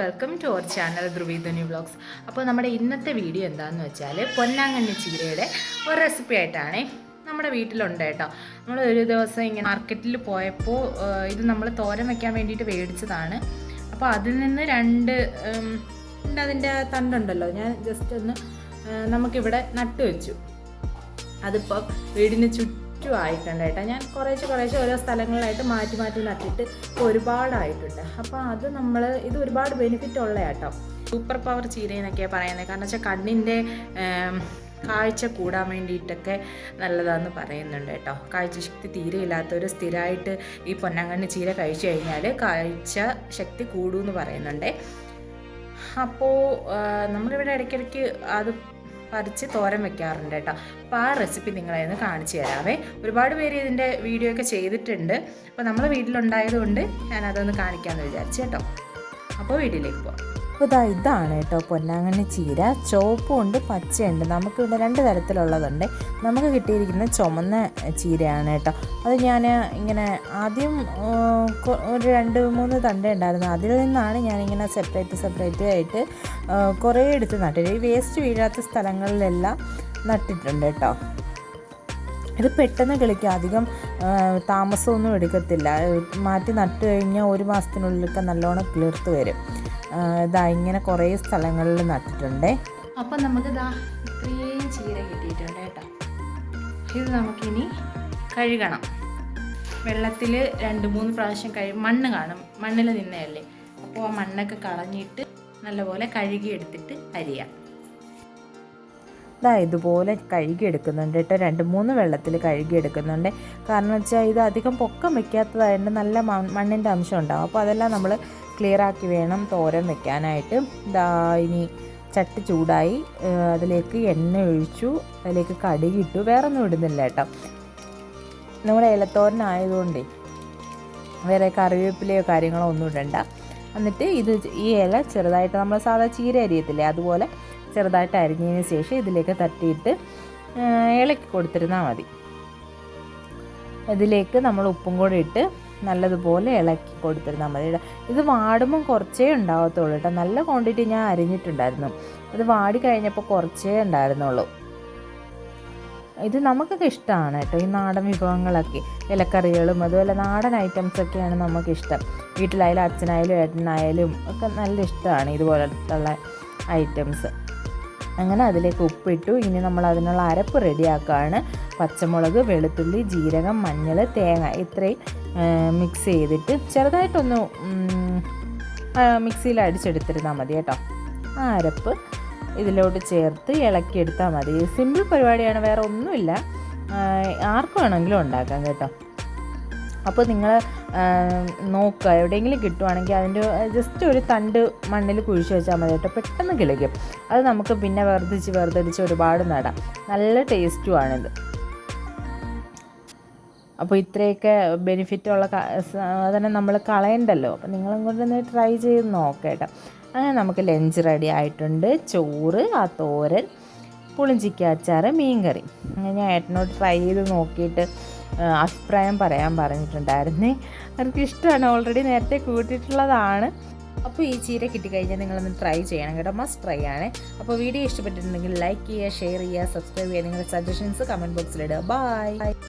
Welcome to our channel Dhruvidhani vlogs അപ്പോൾ നമ്മുടെ ഇന്നത്തെ വീഡിയോ എന്താണെന്ന് വെച്ചാൽ പൊന്നാങ്കണ്ണി ചീരയുടെ ഒരു റെസിപ്പി ആയിട്ടാണ് നമ്മുടെ വീട്ടിലുണ്ട് കേട്ടോ. നമ്മൾ ഒരു ദിവസം ഇങ്ങനെ മാർക്കറ്റിൽ പോയപ്പോൾ ഇത് നമ്മൾ തോരൻ വെക്കാൻ വേണ്ടിയിട്ട് മേടിച്ചതാണ് അപ്പോൾ അതിൽ നിന്ന് രണ്ട് അതിന്റെ തണ്ടുണ്ടല്ലോ. ഞാൻ ജസ്റ്റ് ഒന്ന് നമുക്കിവിടെ നട്ടു വെച്ചു. അതിപ്പോൾ വീടിന് ചുറ്റും ആയിട്ടുണ്ട് കേട്ടോ. ഞാൻ കുറേശ്ശെ കുറേശ്ശെ ഓരോ സ്ഥലങ്ങളിലായിട്ട് മാറ്റി മാറ്റി നട്ടിട്ട് ഒരുപാടായിട്ടുണ്ട്. അപ്പോൾ അത് നമ്മൾ ഇത് ഒരുപാട് ബെനിഫിറ്റ് ഉള്ള കേട്ടോ. സൂപ്പർ പവർ ചീര എന്നൊക്കെയാണ് പറയുന്നത്. കാരണം വെച്ചാൽ കണ്ണിന്റെ കാഴ്ച കൂടാൻ വേണ്ടിയിട്ടൊക്കെ നല്ലതാണെന്ന് പറയുന്നുണ്ട് കേട്ടോ. കാഴ്ചശക്തി തീരെ ഇല്ലാത്തവർ സ്ഥിരമായിട്ട് ഈ പൊന്നാങ്കണ്ണി ചീര കഴിച്ചു കഴിഞ്ഞാൽ കാഴ്ച ശക്തി കൂടുമെന്ന് പറയുന്നുണ്ട് അപ്പോൾ നമ്മളിവിടെ ഇടയ്ക്കിടയ്ക്ക് അത് പറിച്ച് തോരൻ വെക്കാറുണ്ട് കേട്ടോ. അപ്പോൾ ആ റെസിപ്പി നിങ്ങളെ ഒന്ന് കാണിച്ചു തരാമേ ഒരുപാട് പേര് ഇതിന്റെ വീഡിയോ ഒക്കെ ചെയ്തിട്ടുണ്ട്. അപ്പോൾ നമ്മളെ വീട്ടിലുണ്ടായതുകൊണ്ട് ഞാനതൊന്ന് കാണിക്കാമെന്ന് വിചാരിച്ചു കേട്ടോ. അപ്പോൾ വീട്ടിലേക്ക് പോകാം അപ്പോൾ ഇതാ ഇതാണ് കേട്ടോ പൊന്നാങ്കണ്ണി ചീര. ചുവപ്പുണ്ട് പച്ചയുണ്ട്. നമുക്കിവിടെ രണ്ട് തരത്തിലുള്ളതുണ്ട്. നമുക്ക് കിട്ടിയിരിക്കുന്ന ചുമന്ന ചീരയാണ് കേട്ടോ. അത് ഞാൻ ഇങ്ങനെ ആദ്യം ഒരു രണ്ട് മൂന്ന് തണ്ട ഉണ്ടായിരുന്നു. അതിൽ നിന്നാണ് ഞാനിങ്ങനെ സെപ്പറേറ്റ് സെപ്പറേറ്റ് ആയിട്ട് കുറേ എടുത്ത് നട്ടിട്ട് ഈ വേസ്റ്റ് വീഴാത്ത സ്ഥലങ്ങളിലെല്ലാം നട്ടിട്ടുണ്ട് കേട്ടോ. ഇത് പെട്ടെന്ന് കിളിക്കുക അധികം താമസമൊന്നും എടുക്കത്തില്ല. മാറ്റി നട്ട് കഴിഞ്ഞാൽ ഒരു മാസത്തിനുള്ളിലൊക്കെ നല്ലോണം കിളിർത്ത് വരും. ഇതാ ഇങ്ങനെ കുറേ സ്ഥലങ്ങളിൽ നട്ടിട്ടുണ്ട്. അപ്പം നമുക്ക് ഇതാ ഇത്രയും ചീര കിട്ടിയിട്ടുണ്ട് കേട്ടോ. ഇത് നമുക്കിനി കഴുകണം. വെള്ളത്തിൽ രണ്ട് മൂന്ന് പ്രാവശ്യം കഴുകി മണ്ണ് കാണും. മണ്ണിൽ നിന്നതല്ലേ? അപ്പോൾ ആ മണ്ണൊക്കെ കളഞ്ഞിട്ട് നല്ലപോലെ കഴുകിയെടുത്തിട്ട് അരിയാം. ഇതാ ഇതുപോലെ കഴുകിയെടുക്കുന്നുണ്ട് കേട്ടോ. രണ്ട് മൂന്ന് വെള്ളത്തിൽ കഴുകിയെടുക്കുന്നുണ്ട്. കാരണം വെച്ചാൽ ഇത് അധികം പൊക്കം വെക്കാത്തതായതുകൊണ്ട് നല്ല മണ്ണിന്റെ അംശം ഉണ്ടാവും. അപ്പോൾ അതെല്ലാം നമ്മൾ ക്ലിയർ ആക്കി വേണം തോരൻ വെക്കാനായിട്ട്. ഇതാ ഇനി ചട്ടി ചൂടായി അതിലേക്ക് എണ്ണ ഒഴിച്ചു അതിലേക്ക് കടുകിട്ടു വേറെ ഒന്നും ഇടുന്നില്ല കേട്ടോ. നമ്മുടെ ഇലത്തോരനായതുകൊണ്ടേ വേറെ കറിവേപ്പിലയോ കാര്യങ്ങളോ ഒന്നും ഇടണ്ട. എന്നിട്ട് ഇത് ഈ ഇല ചെറുതായിട്ട് നമ്മൾ സാധാ ചീര അരിയത്തില്ലേ അതുപോലെ ചെറുതായിട്ട് അരിഞ്ഞതിന് ശേഷം ഇതിലേക്ക് തട്ടിയിട്ട് ഇളക്കി കൊടുത്തിരുന്നാൽ മതി. ഇതിലേക്ക് നമ്മൾ ഉപ്പും കൂടി ഇട്ട് നല്ലതുപോലെ ഇളക്കി കൊടുത്തിരുന്നാൽ മതി. ഇത് വാടുമ്പം കുറച്ചേ ഉണ്ടാവത്തുള്ളൂ കേട്ടോ. നല്ല ക്വാണ്ടിറ്റി ഞാൻ അരിഞ്ഞിട്ടുണ്ടായിരുന്നു. അത് വാടി കഴിഞ്ഞപ്പോൾ കുറച്ചേ ഉണ്ടായിരുന്നുള്ളൂ. ഇത് നമുക്കൊക്കെ ഇഷ്ടമാണ് കേട്ടോ. ഈ നാടൻ വിഭവങ്ങളൊക്കെ ഇലക്കറികളും അതുപോലെ നാടൻ ഐറ്റംസൊക്കെയാണ് നമുക്കിഷ്ടം. വീട്ടിലായാലും അച്ഛനായാലും ഏട്ടനായാലും ഒക്കെ നല്ല ഇഷ്ടമാണ് ഇതുപോലത്തുള്ള ഐറ്റംസ് അങ്ങനെ അതിലേക്ക് ഉപ്പിട്ടു. ഇനി നമ്മൾ അതിനുള്ള അരപ്പ് റെഡിയാക്കുകയാണ് പച്ചമുളക് വെളുത്തുള്ളി ജീരകം മഞ്ഞൾ തേങ്ങ ഇത്രയും മിക്സ് ചെയ്തിട്ട് ചെറുതായിട്ടൊന്ന് മിക്സിയിൽ അടിച്ചെടുത്തിരുന്നാൽ മതി കേട്ടോ. ആ അരപ്പ് ഇതിലോട്ട് ചേർത്ത് ഇളക്കിയെടുത്താൽ മതി. സിമ്പിൾ പരിപാടിയാണ് വേറെ ഒന്നുമില്ല. ആർക്കുവാണെങ്കിലും ഉണ്ടാക്കാം കേട്ടോ. അപ്പോൾ നിങ്ങൾ നോക്കുക. എവിടെയെങ്കിലും കിട്ടുവാണെങ്കിൽ അതിന്റെ ജസ്റ്റ് ഒരു തണ്ട് മണ്ണിൽ കുഴിച്ച് വെച്ചാൽ മതി കേട്ടോ. പെട്ടെന്ന് കിളിക്കും. അത് നമുക്ക് പിന്നെ വെറുതിച്ച് വർദ്ധിച്ച് ഒരുപാട് നടാം. നല്ല ടേസ്റ്റുമാണിത് അപ്പോൾ ഇത്രയൊക്കെ ബെനിഫിറ്റ് ഉള്ള ക- സാധനം നമ്മൾ കളയണ്ടല്ലോ. അപ്പോൾ നിങ്ങളും കൊണ്ടൊന്ന് ട്രൈ ചെയ്ത് നോക്കേട്ടോ അങ്ങനെ നമുക്ക് ലഞ്ച് റെഡി ആയിട്ടുണ്ട്. ചോറ് ആ തോരൻ പുളിഞ്ചിക്ക അച്ചാർ മീൻകറി. അങ്ങനെ ഞാൻ ഏട്ടനോട് ട്രൈ ചെയ്ത് നോക്കിയിട്ട് അഭിപ്രായം പറയാൻ പറഞ്ഞിട്ടുണ്ടായിരുന്നേ. അവർക്ക് ഇഷ്ടമാണ്. ഓൾറെഡി നേരത്തെ കൂട്ടിയിട്ടുള്ളതാണ്. അപ്പോൾ ഈ ചീര കിട്ടിക്കഴിഞ്ഞാൽ നിങ്ങളൊന്ന് ട്രൈ ചെയ്യണം കേട്ടോ. മസ്റ്റ് ട്രൈ ആണ്. അപ്പോൾ വീഡിയോ ഇഷ്ടപ്പെട്ടിട്ടുണ്ടെങ്കിൽ ലൈക്ക് ചെയ്യുക ഷെയർ ചെയ്യുക സബ്സ്ക്രൈബ് ചെയ്യുക. നിങ്ങളുടെ സജഷൻസ് കമന്റ് ബോക്സിലിടുക ബൈ